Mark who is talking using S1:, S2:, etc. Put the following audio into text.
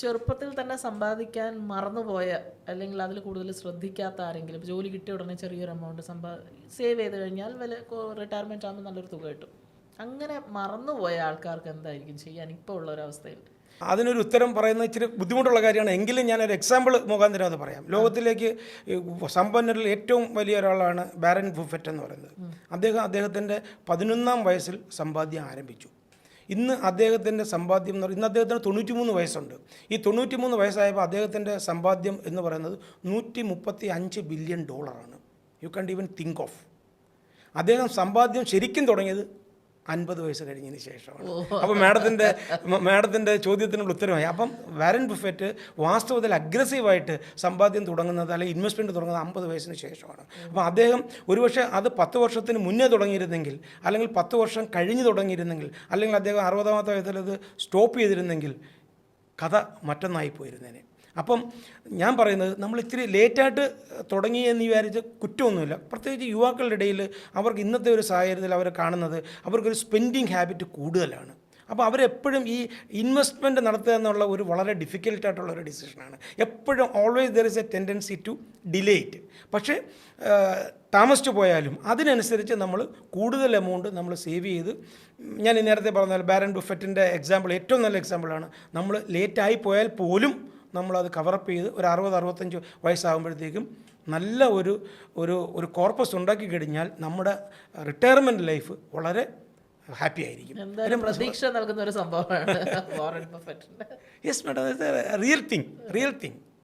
S1: ചെറുപ്പത്തിൽ തന്നെ സമ്പാദിക്കാൻ മറന്നുപോയ അല്ലെങ്കിൽ അതിൽ കൂടുതൽ ശ്രദ്ധിക്കാത്ത ആരെങ്കിലും ജോലി കിട്ടിയ ഉടനെ ചെറിയൊരു എമൗണ്ട് സമ്പാ സേവ് ചെയ്ത് കഴിഞ്ഞാൽ വില റിട്ടയർമെന്റ് ആകുമ്പോൾ നല്ലൊരു തുക കിട്ടും. അങ്ങനെ മറന്നുപോയ ആൾക്കാർക്ക് എന്തായിരിക്കും ചെയ്യാൻ ഇപ്പോൾ ഉള്ള ഒരു അവസ്ഥയിൽ?
S2: അതിനൊരു ഉത്തരം പറയുന്നത് ഇച്ചിരി ബുദ്ധിമുട്ടുള്ള കാര്യമാണ്. എങ്കിലും ഞാനൊരു എക്സാമ്പിൾ മുഖാന്തരം അത് പറയാം. ലോകത്തിലേക്ക് സമ്പന്നരിൽ ഏറ്റവും വലിയ ഒരാളാണ് ബാരൻ ബുഫറ്റ് എന്ന് പറയുന്നത്. അദ്ദേഹം അദ്ദേഹത്തിന്റെ പതിനൊന്നാം വയസ്സിൽ സമ്പാദ്യം ആരംഭിച്ചു. ഇന്ന് അദ്ദേഹത്തിന്റെ സമ്പാദ്യം എന്ന് പറയുന്നത് ഇന്ന് അദ്ദേഹത്തിന് തൊണ്ണൂറ്റിമൂന്ന് വയസ്സുണ്ട്. ഈ തൊണ്ണൂറ്റിമൂന്ന് വയസ്സായപ്പോൾ അദ്ദേഹത്തിന്റെ സമ്പാദ്യം എന്ന് പറയുന്നത് നൂറ്റി മുപ്പത്തി അഞ്ച് ബില്യൺ ഡോളറാണ്. യു കണ്ട് ഈവൻ തിങ്ക് ഓഫ് അദ്ദേഹം സമ്പാദ്യം ശരിക്കും തുടങ്ങിയത് അൻപത് വയസ്സ് കഴിഞ്ഞതിന് ശേഷമാണ്. അപ്പോൾ മാഡത്തിന്റെ മാഡത്തിന്റെ ചോദ്യത്തിനുള്ള ഉത്തരമായി. അപ്പം വാരൻ ബുഫറ്റ് വാസ്തവത്തിൽ അഗ്രസീവായിട്ട് സമ്പാദ്യം തുടങ്ങുന്നത് അല്ലെങ്കിൽ ഇൻവെസ്റ്റ്മെന്റ് തുടങ്ങുന്നത് അമ്പത് വയസ്സിന് ശേഷമാണ്. അപ്പോൾ അദ്ദേഹം ഒരുപക്ഷെ അത് പത്ത് വർഷത്തിന് മുന്നേ തുടങ്ങിയിരുന്നെങ്കിൽ അല്ലെങ്കിൽ പത്ത് വർഷം കഴിഞ്ഞ് തുടങ്ങിയിരുന്നെങ്കിൽ അല്ലെങ്കിൽ അദ്ദേഹം അറുപതാമത്തെ വയസ്സിൽ അത് സ്റ്റോപ്പ് ചെയ്തിരുന്നെങ്കിൽ കഥ മറ്റൊന്നായി പോയിരുന്നേനെ. അപ്പം ഞാൻ പറയുന്നത് നമ്മൾ ഇത്തിരി ലേറ്റായിട്ട് തുടങ്ങി എന്ന് വിചാരിച്ച് കുറ്റമൊന്നുമില്ല. പ്രത്യേകിച്ച് യുവാക്കളുടെ ഇടയിൽ അവർക്ക് ഇന്നത്തെ ഒരു സാഹചര്യത്തിൽ അവർ കാണുന്നത് അവർക്കൊരു സ്പെൻഡിങ് ഹാബിറ്റ് കൂടുതലാണ്. അപ്പോൾ അവരെപ്പോഴും ഈ ഇൻവെസ്റ്റ്മെന്റ് നടത്തുക എന്നുള്ള ഒരു വളരെ ഡിഫിക്കൽട്ടായിട്ടുള്ള ഒരു ഡിസിഷനാണ് എപ്പോഴും always there is a tendency to dilate പക്ഷേ താമസിച്ച് പോയാലും അതിനനുസരിച്ച് നമ്മൾ കൂടുതൽ എമൗണ്ട് നമ്മൾ സേവ് ചെയ്ത് ഞാൻ നേരത്തെ പറഞ്ഞാൽ ബാരൻ ബുഫറ്റിന്റെ എക്സാമ്പിൾ ഏറ്റവും നല്ല എക്സാമ്പിളാണ് നമ്മൾ ലേറ്റായി പോയാൽ പോലും നമ്മളത് കവറപ്പ് ചെയ്ത് ഒരു അറുപത് അറുപത്തഞ്ച് വയസ്സാകുമ്പോഴത്തേക്കും നല്ല ഒരു ഒരു ഒരു കോർപ്പസ് ഉണ്ടാക്കി കഴിഞ്ഞാൽ നമ്മുടെ റിട്ടയർമെന്റ് ലൈഫ് വളരെ ഹാപ്പി ആയിരിക്കും.
S1: എന്തായാലും പ്രതീക്ഷ നൽകുന്ന ഒരു സംഭവമാണ്.
S2: Yes madam real thing real thing